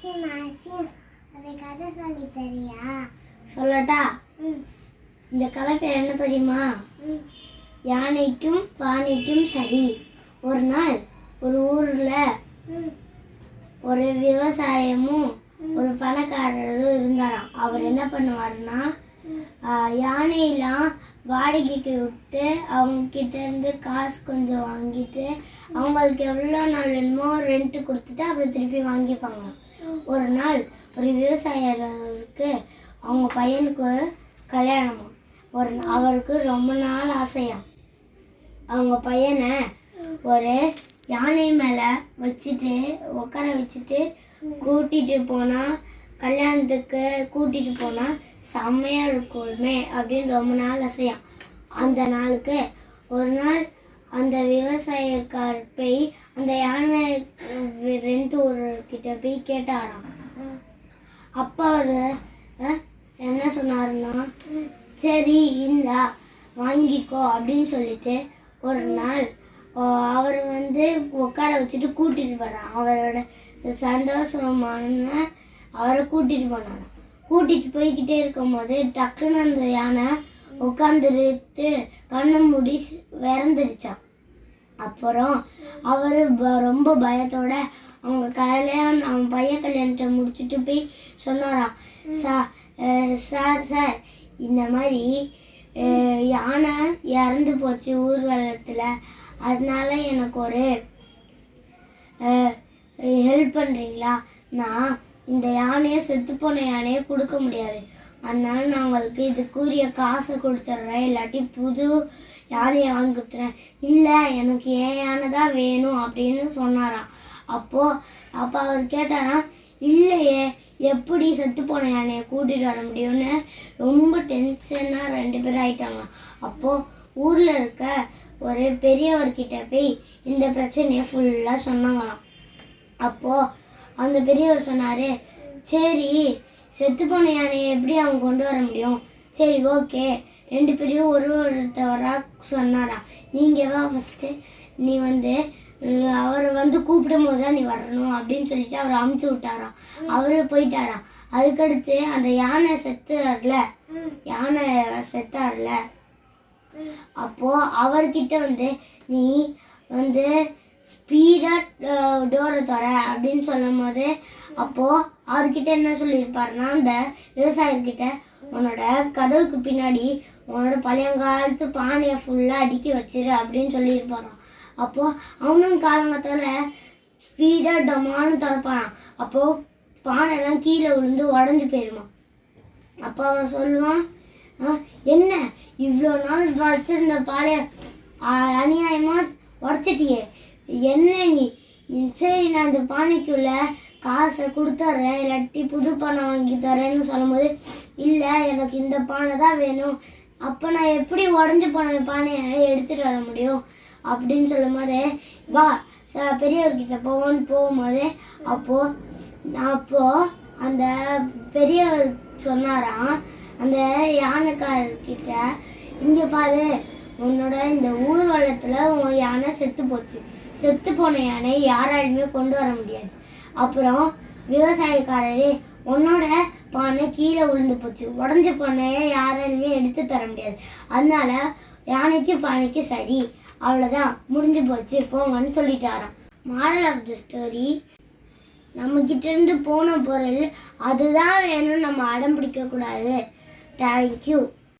மாசி மாசி ஒரு கதை சொல்லி தரியா? சொல்லட்டா? இந்த கதை பேர் என்ன தெரியுமா? யானைக்கும் பானைக்கும் சரி. ஒரு நாள் ஒரு ஊரில் ஒரு விவசாயமும் ஒரு பணக்காரரும் இருந்தாராம். அவர் என்ன பண்ணுவாருன்னா ஆஹ், யானையெல்லாம் வாடகைக்கு விட்டு அவங்க இருந்து காசு கொஞ்சம் வாங்கிட்டு அவங்களுக்கு எவ்வளோ நாள் வேணுமோ ரெண்ட்டு கொடுத்துட்டு அப்புறம் திருப்பி வாங்கிப்பாங்க ஒரு நாள் ஒரு விவசாயருக்கு அவங்க பையனுக்கு கல்யாணம். ஒரு அவருக்கு ரொம்ப நாள் ஆசையா. அவங்க பையனை ஒரு யானை மேலே வச்சுட்டு உட்கார வச்சுட்டு கூட்டிகிட்டு போனால் கல்யாணத்துக்கு கூட்டிகிட்டு போனால் செம்மையாக இருக்குமே அப்படின்னு ரொம்ப நாள் ஆசையாம் அந்த நாளுக்கு ஒரு நாள் அந்த விவசாயக்கார் போய் அந்த யானை ரெண்டு ஊர்கிட்ட போய் கேட்டாராம். அப்பா அவர் என்ன சொன்னாருன்னா சரி இந்தா வாங்கிக்கோ அப்படின்னு சொல்லிட்டு ஒரு நாள் அவர் வந்து உட்கார வச்சுட்டு கூட்டிட்டு போனான் அவரோட சந்தோஷமான அவரை கூட்டிட்டு போனாராம். கூட்டிட்டு போய்கிட்டே இருக்கும்போது டக்குன்னு அந்த யானை உட்காந்துருத்து கண்ணை மூடி விறந்துடுச்சான் அப்புறம் அவர் ரொம்ப பயத்தோட அவங்க கல்யாணம் அவன் பையன் கல்யாணத்தை முடிச்சுட்டு போய் சொன்னாராம் சார் சார் சார் இந்த மாதிரி யானை இறந்து போச்சு ஊர்வலத்தில். அதனால எனக்கு ஒரு ஹெல்ப் பண்ணுறீங்களா நான் இந்த யானையை செத்துப்போன யானையை கொடுக்க முடியாது. அதனால நான் உங்களுக்கு இதுக்குரிய காசை கொடுத்துட்றேன் இல்லாட்டி புது யானையை வாங்கி கொடுத்துறேன். இல்லை எனக்கு ஏன் யானை தான் வேணும் அப்படின்னு சொன்னாராம். அப்போது அப்போ அவர் கேட்டாராம் இல்லையே எப்படி செத்துப்போன யானையை கூட்டிகிட்டு வர முடியும்னு? ரொம்ப டென்ஷனாக ரெண்டு பேரும் ஆயிட்டாங்க. அப்போது ஊரில் இருக்க ஒரு பெரியவர்கிட்ட போய் இந்த பிரச்சனையை ஃபுல்லாக சொன்னாங்களாம். அப்போது அந்த பெரியவர் சொன்னார் சரி செத்துப்போன யானையை எப்படி அவங்க கொண்டு வர முடியும்? சரி ஓகே. ரெண்டு பேரையும் ஒரு ஒருத்தவராக சொன்னாராம் நீங்கள் வா ஃபஸ்ட்டு நீ வந்து அவரை வந்து கூப்பிடும் போது தான் நீ வரணும் அப்படின்னு சொல்லிட்டு அவர் அமுச்சு விட்டாராம் அவரு போயிட்டாராம் அதுக்கடுத்து அந்த யானை செத்துறாருல யானை செத்தார்ல. அப்போது அவர்கிட்ட வந்து நீ வந்து ஸ்பீடாக டோரை தர அப்படின்னு சொல்லும் போது அப்போது அவர்கிட்ட என்ன சொல்லியிருப்பாருன்னா அந்த விவசாயிகிட்ட உன்னோட கதவுக்கு பின்னாடி உன்னோட பழையங்காலத்து பானையை ஃபுல்லாக அடுக்கி வச்சிரு அப்படின்னு சொல்லியிருப்பாராம். அப்போது அவனும் காலங்கத்தில் ஸ்பீடாக டமான்னு திறப்பானான் அப்போது பானைலாம் கீழே விழுந்து உடஞ்சி போயிருமா அப்போ அவன் சொல்லுவான் "ஆ, என்ன? இவ்வளோ நாள் வச்சிருந்த பாலைய அநியாயமாக உடச்சிட்டியே. என்ன நீ? சரி நான் இந்த பானைக்குள்ளே காசை கொடுத்துட்றேன் இல்லாட்டி புது பானை வாங்கி தரேன்னு சொல்லும்போது இல்லை எனக்கு இந்த பானை தான் வேணும். அப்போ நான் எப்படி உடஞ்சி போன பானையை எடுத்துகிட்டு வர முடியும்? அப்படின்னு சொல்லும்போது வா ச பெரியவர்கிட்ட போவோன்னு போகும்போது அப்போது நான் அப்போது அந்த பெரியவர் சொன்னாராம் அந்த யானைக்காரர்கிட்ட இங்கே பாரு உன்னோட இந்த ஊர்வலத்தில் உன் யானை செத்து போச்சு. செத்து போன யானை யாராலுமே கொண்டு வர முடியாது. அப்புறம் விவசாயக்காரரே உன்னோட பானை கீழே விழுந்து போச்சு. உடஞ்ச பானையை யாராலுமே எடுத்து தர முடியாது. அதனால யானைக்கு பானைக்கு சரி. அவ்வளோதான் முடிஞ்சு போச்சு. போங்கன்னு சொல்லிட்டாராம். மாரல் ஆஃப் த ஸ்டோரி நம்ம இருந்து போன பொருள் அதுதான் வேணும்னு நம்ம அடம் பிடிக்க கூடாது தேங்க்யூ